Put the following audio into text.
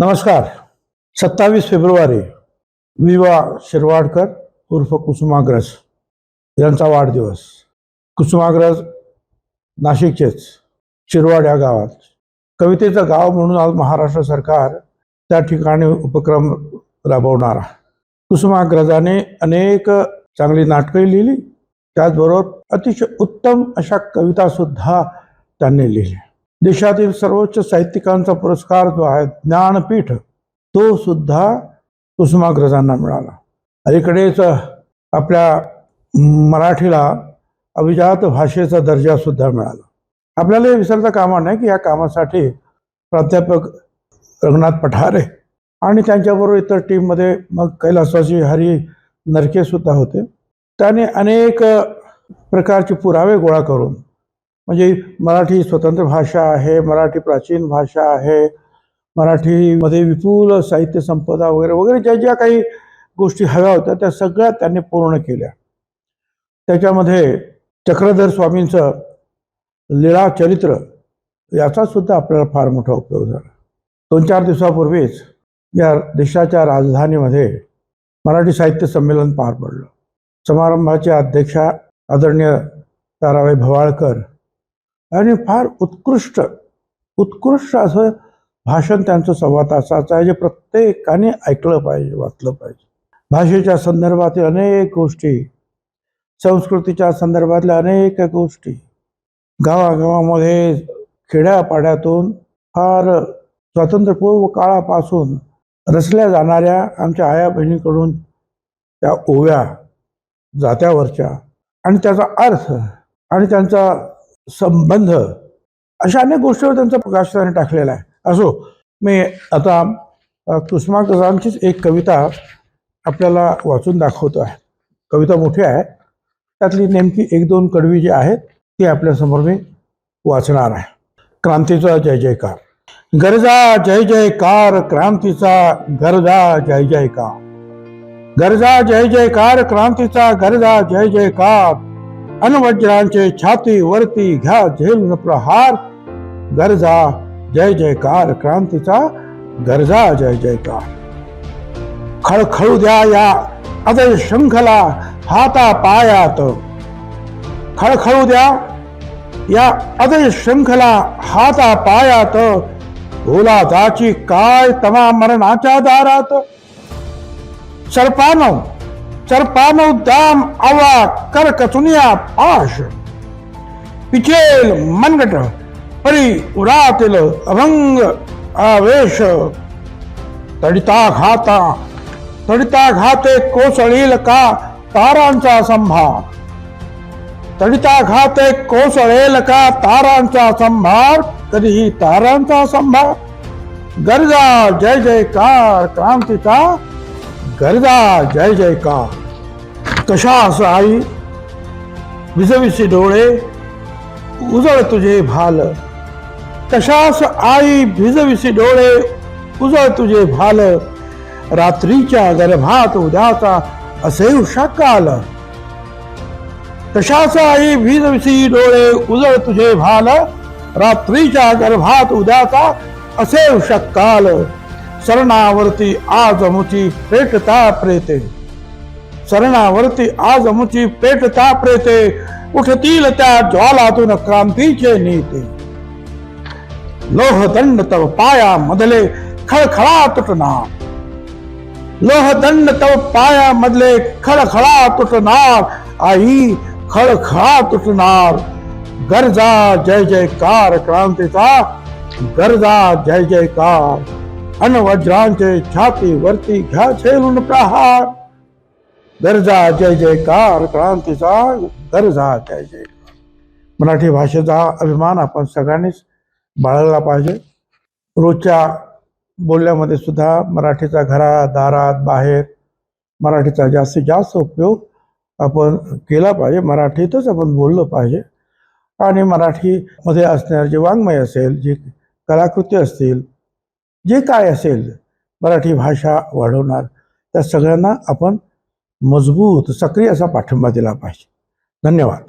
नमस्कार. सत्तावीस फेब्रुवारी विवा शिरवाडकर उर्फ कुसुमाग्रज यांचा वाढदिवस. कुसुमाग्रज नाशिकचेच शिरवाड या गावात. कवितेचं गाव म्हणून आज महाराष्ट्र सरकार त्या ठिकाणी उपक्रम राबवणारा कुसुमाग्रजाने अनेक चांगली नाटकंही लिहिली त्याचबरोबर अतिशय उत्तम अशा कवितासुद्धा त्यांनी लिहिल्या. देशातील सर्वोच्च साहित्यिकांचा पुरस्कार जो आहे ज्ञानपीठ तो सुद्धा कुसुमाग्रजांना मिळाला. अलीकडेच आपल्या मराठीला अभिजात भाषेचा दर्जा सुद्धा मिळाला. आपल्याला हे विसरता कामा नाही की या कामासाठी प्राध्यापक रंगनाथ पठारे आणि त्यांच्याबरोबर इतर टीममध्ये मग कैलासवासी हरी नरके सुद्धा होते. त्याने अनेक प्रकारचे पुरावे गोळा करून म्हणजे मराठी स्वतंत्र भाषा आहे मराठी प्राचीन भाषा आहे मराठीमध्ये विपुल साहित्य संपदा वगैरे वगैरे ज्या ज्या काही गोष्टी हव्या होत्या त्या सगळ्या त्यांनी पूर्ण केल्या. त्याच्यामध्ये चक्रधर स्वामींचं लीळा चरित्र याचा सुद्धा आपल्याला फार मोठा उपयोग झाला. दोन चार दिवसापूर्वीच या देशाच्या राजधानीमध्ये मराठी साहित्य संमेलन पार पडलं. समारंभाच्या अध्यक्षा आदरणीय ताराबाई भवाळकर आणि फार उत्कृष्ट उत्कृष्ट असं भाषण त्यांचं सव्वा तासाचं आहे जे प्रत्येकाने ऐकलं पाहिजे वाचलं पाहिजे. भाषेच्या संदर्भातील अनेक गोष्टी संस्कृतीच्या संदर्भातल्या अनेक गोष्टी गावागावामध्ये खेड्यापाड्यातून फार स्वातंत्र्यपूर्व काळापासून रचल्या जाणाऱ्या आमच्या आया बहिणीकडून त्या ओव्या जात्यावरच्या आणि त्याचा अर्थ आणि त्यांचा संबंध. अशा अनेक गोष्टीवर त्यांचा प्रकाश त्याने टाकलेला आहे. असो मी आता अ, कुसुमाग्रजांचीच एक कविता आपल्याला वाचून दाखवतो आहे. कविता मोठी आहे. त्यातली नेमकी एक दोन कडवी जी आहेत ती आपल्यासमोर मी वाचणार आहे. क्रांतीचा जय जयकार. गरजा जय जयकार क्रांतीचा गरजा जय जयकार. गरजा जय जयकार क्रांतीचा गरजा जय जयकार. अनवज्रांचे छाती वरती घ्या झेल प्रहार. गरजा जय जयकार. क्रांतीचा गरजा जय जयकार. खळखळू द्या या अदय शृंखला हाता पायात. खळखळू द्या या अदय शृंखला हाता पायात. ओला जाची काय तमा मरणाच्या दारात? सर्पानो सर्पानो दाम आवा कर पाश। पिचेल मनगट परी उरातील अभंग आवेश। तडिता घाता तडिता घाते कोसळील का तारांचा संभा। तडिता घाते कोसळेल का तारांचा संभार कधीही तारांचा संभार गरजा जय जयकार क्रांतीचा गर्दा जय जयकार. कशा असं आई? विजविसी डोळे उजळ तुझे भाल. कशास आई? भिजविसी डोळे उजळ तुझे भाल. रात्रीच्या गर्भात उद्याचा असे काल कशास आई? भिजविसी डोळे उजळ तुझे भाल. रात्रीच्या गर्भात उद्याचा असे काल शरणावरती आज मुची पेटता प्रेते. शरणावरती आज मुची पेटता प्रेते. उठतील त्या ज्वालातून क्रांतीचे नेते. लोहदंड तव पाया मधले खळखळा तुटणार लोहदंड तव पाया मधले खळखळा तुटणार आई खळखळा तुटणार गरजा जय जयकार क्रांतीचा गरजा जय जयकार. अन वज्रांचे छाती वरती घ्या झेलून प्रहार. गरजा जय जयकार क्रांतीचा गरजा जय जय मराठी भाषेचा अभिमान आपण सगळ्यांनीच बाळगला पाहिजे. रोजच्या बोलण्यामध्ये सुद्धा मराठीचा घरात दारात बाहेर मराठीचा जास्तीत जास्त उपयोग आपण केला पाहिजे. मराठीतच आपण बोललं पाहिजे. आणि मराठीमध्ये असणारे जे वाङ्मय असेल जी कलाकृती असतील जे काय असेल मराठी भाषा वाढवणार त्या सगळ्यांना आपण मजबूत सक्रिय असा पाठिंबा दिला पाहिजे. धन्यवाद.